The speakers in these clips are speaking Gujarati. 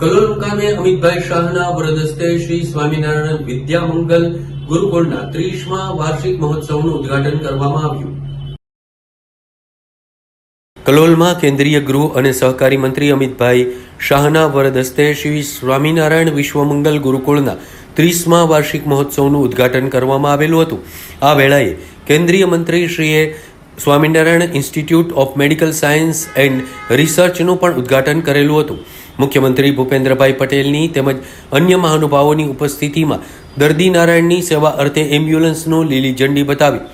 કલોલ મુકામે અમિતભાઈ શાહના વરદસ્તે શ્રી સ્વામિનારાયણ વિદ્યામંગલ ગુરુકુળના ત્રીસમા વાર્ષિક મહોત્સવનું ઉદ્ઘાટન કરવામાં આવ્યું. કલોલમાં કેન્દ્રીય ગૃહ અને સહકારી મંત્રી અમિતભાઈ શાહના વરદસ્તે શ્રી સ્વામિનારાયણ વિશ્વમંગલ ગુરુકુળના ત્રીસમા વાર્ષિક મહોત્સવનું ઉદ્ઘાટન કરવામાં આવેલું હતું. આ વેળાએ કેન્દ્રીય મંત્રી શ્રીએ Swaminarayan institute of medical science and રિસર્ચનું પણ ઉદ્ઘાટન કરેલું હતું. મુખ્યમંત્રી ભૂપેન્દ્રભાઈ પટેલની તેમજ અન્ય મહાનુભાવોની ઉપસ્થિતિમાં દર્દી નારાયણની સેવા અર્થે એમ્બ્યુલન્સનું લીલી ઝંડી બતાવી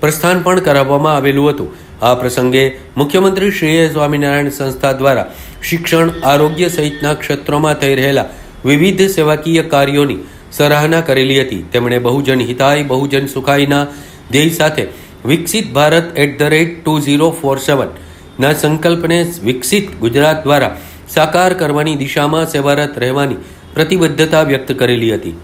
પ્રસ્થાન પણ કરાવવામાં આવેલું હતું. આ પ્રસંગે મુખ્યમંત્રી શ્રીએ સ્વામિનારાયણ સંસ્થા દ્વારા શિક્ષણ, આરોગ્ય સહિતના ક્ષેત્રોમાં થઈ રહેલા વિવિધ સેવાકીય કાર્યોની સરાહના કરેલી હતી. તેમણે બહુજન હિતાય, બહુજન સુખાયના ધ્યેય સાથે વિકસિત Bharat at the rate two zero four સેવનના સંકલ્પને વિકસિત ગુજરાત દ્વારા સાકાર કરવાની દિશામાં સેવારત રહેવાની પ્રતિબદ્ધતા વ્યક્ત કરેલી હતી.